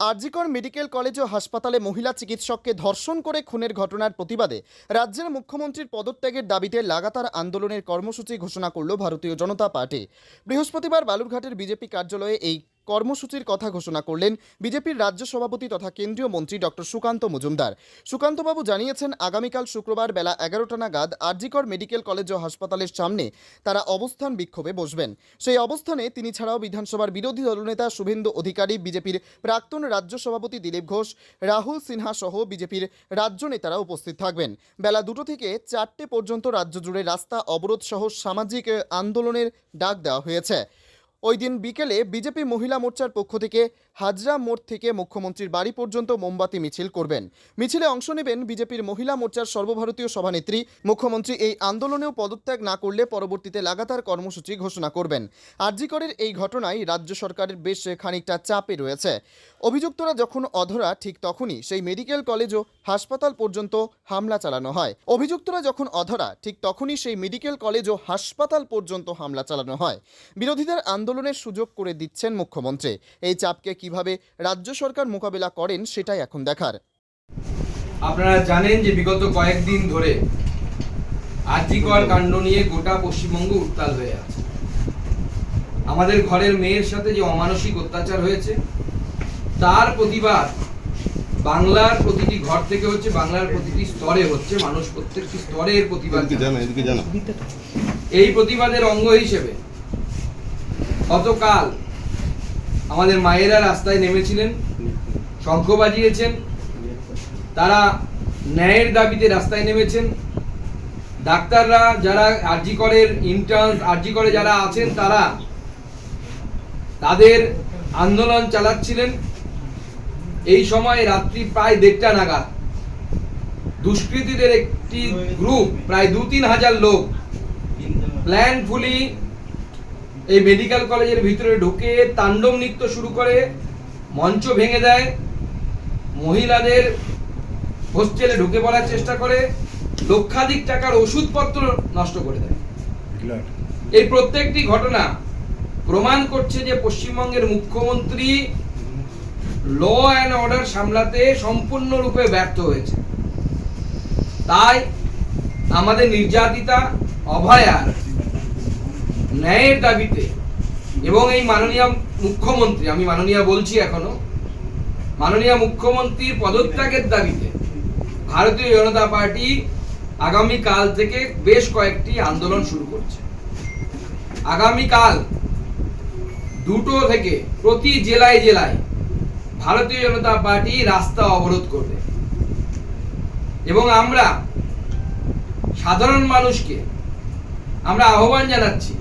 RG Kar medical college ও হাসপাতালে মহিলা চিকিৎসককে ধর্ষণ করে খুনের ঘটনার প্রতিবাদে রাজ্যের মুখ্যমন্ত্রীর পদত্যাগের দাবিতে লাগাতার আন্দোলনের কর্মসূচি ঘোষণা করল ভারতীয় জনতা পার্টি। বৃহস্পতিবার বালুরঘাটের বিজেপি কার্যালয়ে এই কর্মসূচির কথা ঘোষণা করলেন বিজেপির রাজ্য সভাপতি তথা কেন্দ্রীয় মন্ত্রী ডক্টর সুকান্ত মজুমদার। সুকান্তবাবু জানিয়েছেন, আগামীকাল শুক্রবার বেলা এগারোটা নাগাদ আরজিকর মেডিকেল কলেজ ও হাসপাতালের সামনে তারা অবস্থান বিক্ষোভে বসবেন। সেই অবস্থানে তিনি ছাড়াও বিধানসভার বিরোধী দলনেতা শুভেন্দু অধিকারী, বিজেপির প্রাক্তন রাজ্য সভাপতি দিলীপ ঘোষ, রাহুল সিনহা সহ বিজেপির রাজ্য নেতারা উপস্থিত থাকবেন। বেলা দুটো থেকে চারটে পর্যন্ত রাজ্য জুড়ে রাস্তা অবরোধ সহ সামাজিক আন্দোলনের ডাক দেওয়া হয়েছে। ওই দিন বিকেলে বিজেপি মহিলা মোর্চার পক্ষ থেকে হাজরা মোড় থেকে মুখ্যমন্ত্রীর বাড়ি পর্যন্ত মোমবাতি মিছিল করবেন। মিছিলে অংশ নেবেন বিজেপির মহিলা মোর্চার সর্বভারতীয় সভানেত্রী। মুখ্যমন্ত্রী এই আন্দোলনেও পদত্যাগ না করলে পরবর্তীতে লাগাতার কর্মসূচি ঘোষণা করবেন। আরজিকরের এই ঘটনায় রাজ্য সরকারের বেশ খানিকটা চাপে রয়েছে। অভিযুক্তরা যখন অধরা, ঠিক তখনই সেই মেডিকেল কলেজ ও হাসপাতাল পর্যন্ত হামলা চালানো হয়। অভিযুক্তরা যখন অধরা, ঠিক তখনই সেই মেডিকেল কলেজ ও হাসপাতাল পর্যন্ত হামলা চালানো হয়। বিরোধীদের আন্দোলনের সুযোগ করে দিচ্ছেন মুখ্যমন্ত্রী। এই চাপকে কীভাবে রাজ্য সরকার মোকাবেলা করেন সেটাই এখন দেখার। আপনারা জানেন যে বিগত কয়েকদিন ধরে আর্যিকর কাণ্ড নিয়ে গোটা পশ্চিমবঙ্গ উত্তাল হয়ে আছে। আমাদের ঘরের মেয়ের সাথে যে অমানসিক অত্যাচার হয়েছে তার প্রতিবাদ বাংলার প্রতিটি ঘর থেকে হচ্ছে বাংলার প্রতিটি স্তরে হচ্ছে মানুষ প্রত্যেকটি স্তরের প্রতিবাদ এই প্রতিবাদের অঙ্গ হিসেবে গতকাল আমাদের মায়েরা রাস্তায় নেমেছিলেন, শঙ্খ বাজিয়েছেন, তারা ন্যায়ের দাবিতে রাস্তায় নেমেছেন। ডাক্তাররা যারা আরজি করের ইন্টার্ন আরজি করে যারা আছেন, তারা তাদের আন্দোলন চালাচ্ছিলেন। এই সময় রাত্রি প্রায় দেড়টা নাগাদ। দুষ্কৃতীদের একটি গ্রুপ প্রায় দু তিন হাজার লোক প্ল্যানফুলি এই মেডিকেল কলেজের ভিতরে ঢুকে তাণ্ডব নৃত্য শুরু করে মঞ্চ ভেঙে দেয় মহিলাদের হোস্টেলে ঢুকে পড়ার চেষ্টা করে লক্ষাধিক টাকার ওষুধপত্র নষ্ট করে দেয়। এই প্রত্যেকটি ঘটনা প্রমাণ করছে যে পশ্চিমবঙ্গের মুখ্যমন্ত্রী ল অ্যান্ড অর্ডার সামলাতে সম্পূর্ণরূপে ব্যর্থ হয়েছে। তাই আমাদের নির্যাতিতা অভয়ার ন্যায়ের দাবিতে এবং এই মাননীয় মুখ্যমন্ত্রী, আমি মাননীয় বলছি এখনও, মাননীয় মুখ্যমন্ত্রীর পদত্যাগের দাবিতে ভারতীয় জনতা পার্টি আগামী কাল থেকে বেশ কয়েকটি আন্দোলন শুরু করছে। আগামী কাল দুটো থেকে প্রতি জেলায় জেলায় ভারতীয় জনতা পার্টি রাস্তা অবরোধ করবে। এবং আমরা সাধারণ মানুষকে আমরা আহ্বান জানাচ্ছি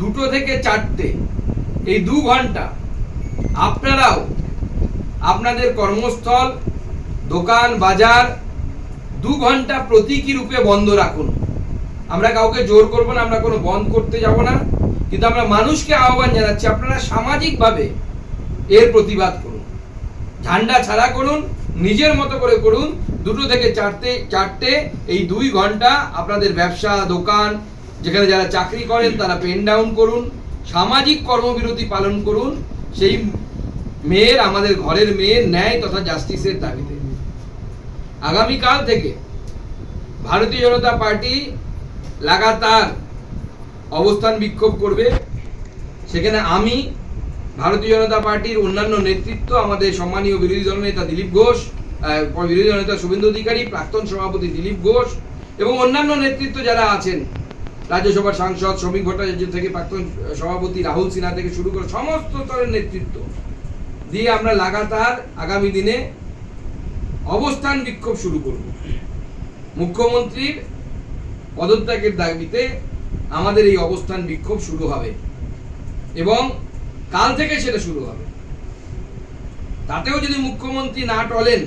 দুটো থেকে চারটে, এই দু ঘণ্টা। আপনারাও আপনাদের কর্মস্থল, দোকান, বাজার, দু ঘণ্টা প্রতীকী রূপে বন্ধ রাখুন। আমরা কাউকে জোর করব না, আমরা কোনো বন্ধ করতে যাব না, কিন্তু আমরা মানুষকে আহ্বান জানাচ্ছি, আপনারা সামাজিকভাবে এর প্রতিবাদ করুন। ঝান্ডা ছাড়া করুন, নিজের মতো করে করুন, দুটো থেকে চারটে চারটে, এই দুই ঘণ্টা আপনাদের ব্যবসা, দোকান যেখানে যারা চাকরি করেন, তারা পেন ডাউন করুন, সামাজিক কর্মবিরতি পালন করুন, সেই মেয়ের, আমাদের ঘরের মেয়ের ন্যায় তথা জাস্টিসের দাবিতে। আগামীকাল থেকে ভারতীয় জনতা পার্টি লাগাতার অবস্থান বিক্ষোভ করবে। সেখানে আমি, ভারতীয় জনতা পার্টির অন্যান্য নেতৃত্ব, আমাদের সম্মানীয় বিরোধী দলনেতা দিলীপ ঘোষ বিরোধী দলনেতা শুভেন্দু অধিকারী, প্রাক্তন সভাপতি দিলীপ ঘোষ এবং অন্যান্য নেতৃত্ব যারা আছেন রাজ্যসভার সাংসদ, শ্রমিক ভট্টাচার্য থেকে প্রাক্তন সভাপতি রাহুল সিনহা থেকে শুরু করে সমস্ত স্তরের নেতৃত্ব দিয়ে আমরা লাগাতার আগামী দিনে অবস্থান বিক্ষোভ শুরু করব। মুখ্যমন্ত্রীর পদত্যাগের দাবিতে আমাদের এই অবস্থান বিক্ষোভ শুরু হবে এবং কাল থেকে সেটা শুরু হবে। তাতেও যদি মুখ্যমন্ত্রী না টলেন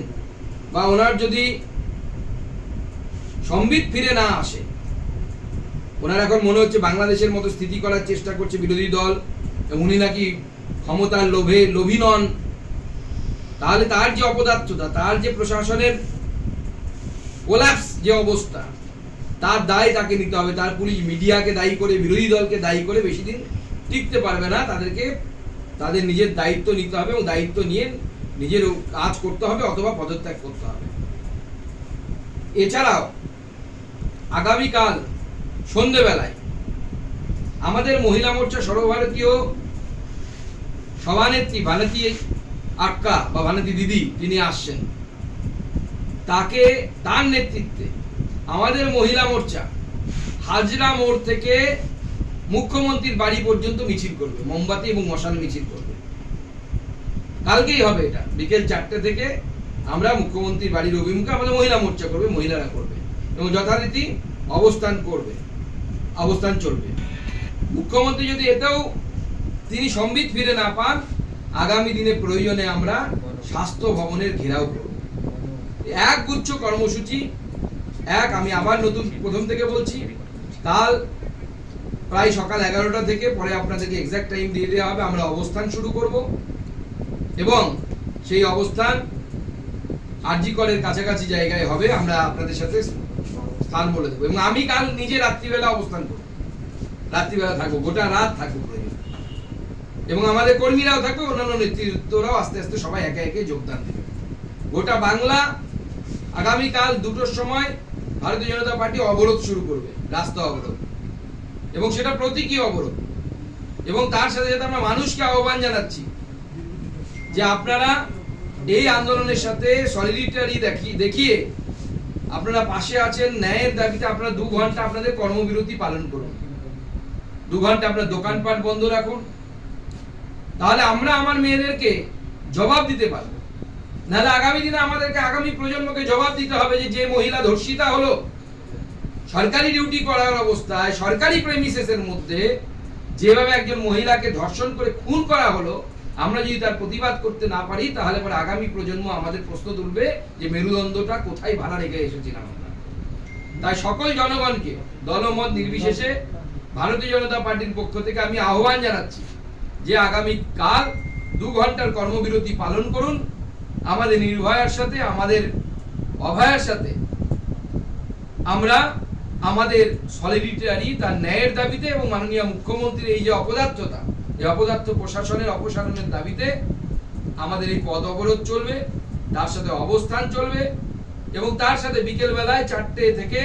বা ওনার যদি সম্বিত ফিরে না আসে ওনার এখন মনে হচ্ছে বাংলাদেশের মতো স্থিতি করার চেষ্টা করছে বিরোধী দল উনি নাকি ক্ষমতার লোভে লোভী নন। তাহলে তার যে অপদার্থতা, তার যে প্রশাসনের কোলাপস যে অবস্থা, তার দায় তাকে নিতে হবে। তার পুলিশ মিডিয়াকে দায়ী করে, বিরোধী দলকে দায়ী করে বেশি দিন টিকতে পারবে না। তাদেরকে, তাদের নিজের দায়িত্ব নিতে হবে এবং দায়িত্ব নিয়ে নিজের কাজ করতে হবে অথবা পদত্যাগ করতে হবে। এছাড়াও, আগামীকাল সন্ধেবেলায়। আমাদের মহিলা মোর্চা সর্বভারতীয় সভানেত্রী ভানতী আক্কা বা ভানতী দিদি তিনি আসছেন, তাকে তার নেতৃত্বে আমাদের মহিলা মোর্চা হাজরা মোড় থেকে মুখ্যমন্ত্রীর বাড়ি পর্যন্ত মিছিল করবে, মোমবাতি এবং মশাল মিছিল করবে। কালকেই হবে এটা, বিকেল চারটে থেকে আমরা মুখ্যমন্ত্রীর বাড়ির অভিমুখে আমাদের মহিলা মোর্চা করবে, মহিলারা করবে এবং যথারীতি অবস্থান করবে। অবস্থান চলবে। মুখ্যমন্ত্রী যদি এতেও তিনি সম্বিত ফিরে না পান, আগামী দিনে প্রয়োজনে আমরা স্বাস্থ্য ভবনের ঘেরাও করব। এক গুচ্ছ কর্মসূচি, এক আমি আবার নতুন প্রথম থেকে বলছি, কাল প্রায় সকাল এগারোটা থেকে পরে আপনাদেরকে এক্সাক্ট টাইম দিয়ে দেওয়া হবে, আমরা অবস্থান শুরু করব। এবং সেই অবস্থান আরজি কলের কাছাকাছি জায়গায় হবে, আমরা আপনাদের সাথে স্থান বলে দেবো। এবং আমি কাল নিজে রাত্রিবেলা অবস্থান করব। রাত্রিবেলা থাকব, গোটা রাত থাকব। এবং আমাদের কর্মীরাও থাকবে, অন্যান্য নেতৃত্বরাও আস্তে আস্তে সবাই একে একে যোগদান দেবে। গোটা বাংলা আগামীকাল দুটোর সময় ভারতীয় জনতা পার্টি অবরোধ শুরু করবে, রাস্তা অবরোধ। এবং সেটা প্রতীকী অবরোধ। এবং তার সাথে সাথে আমরা মানুষকে আহ্বান জানাচ্ছি যে আপনারা এই আন্দোলনের সাথে সলিডিটারি দেখিয়ে আপনারা পাশে আছেন, ন্যায়ের দাবিতে আপনারা দু ঘণ্টা আপনাদের কর্মবিরতি পালন করুন। দু ঘণ্টা আপনার দোকানপাট বন্ধ রাখুন। তাহলে আমরা আমার মেয়েদেরকে জবাব দিতে পারব। নাহলে আগামী দিনে আমাদেরকে আগামী প্রজন্মকে জবাব দিতে হবে যে যে মহিলা ধর্ষিতা হলো, সরকারি ডিউটি করার অবস্থায়, সরকারি প্রেমিসেসের মধ্যে যেভাবে একজন মহিলাকে ধর্ষণ করে খুন করা হলো আমরা যদি তার প্রতিবাদ করতে না পারি, তাহলে পরে আগামী প্রজন্ম আমাদের প্রশ্ন তুলবে যে মেরুদণ্ডটা কোথায় ভাড়া রেখে এসেছিলাম আমরা। তাই সকল জনগণকে দলমত নির্বিশেষে ভারতীয় জনতা পার্টির পক্ষ থেকে আমি আহ্বান জানাচ্ছি যে আগামী কাল দু ঘণ্টার কর্মবিরতি পালন করুন। আমাদের নির্ভয়ার সাথে, আমাদের অভয়ার সাথে আমরা আমাদের সলিডিটারি তার ন্যায়ের দাবিতে এবং মাননীয় মুখ্যমন্ত্রীর এই যে অপদার্থতা এই অপদার্থ প্রশাসনের অপসারণের দাবিতে আমাদের এই পদ অবরোধ চলবে, তার সাথে অবস্থান চলবে এবং তার সাথে বিকেল বেলায় চারটে থেকে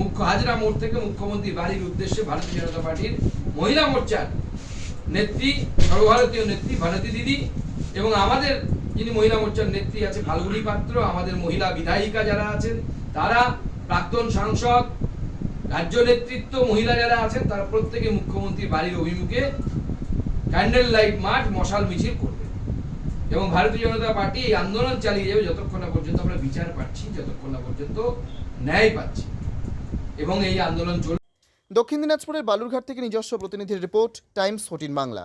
মুখ্য হাজরা মোড় থেকে মুখ্যমন্ত্রী বাড়ির উদ্দেশ্যে ভারতীয় জনতা পার্টির মহিলা মোর্চার নেত্রী, সর্বভারতীয় নেত্রী ভারতী দিদি এবং আমাদের যিনি মহিলা মোর্চার নেত্রী আছে ফাল্গুনী পাত্র, আমাদের মহিলা বিধায়িকা যারা আছেন, তারা প্রাক্তন সাংসদ, রাজ্য নেতৃত্ব মহিলা যারা আছেন, তারা প্রত্যেকে মুখ্যমন্ত্রী বাড়ির অভিমুখে ক্যান্ডেল লাইট মাঠ মশাল মিছিল করবে। এবং ভারতীয় জনতা পার্টি এই আন্দোলন চালিয়ে যাবে যতক্ষণ না পর্যন্ত আমরা বিচার পাচ্ছি, যতক্ষণ না পর্যন্ত ন্যায় পাচ্ছি। এবং এই আন্দোলন চলবে। দক্ষিণ দিনাজপুরের বালুরঘাট থেকে নিজস্ব প্রতিনিধির রিপোর্ট, টাইমস, ফোর্টিন বাংলা।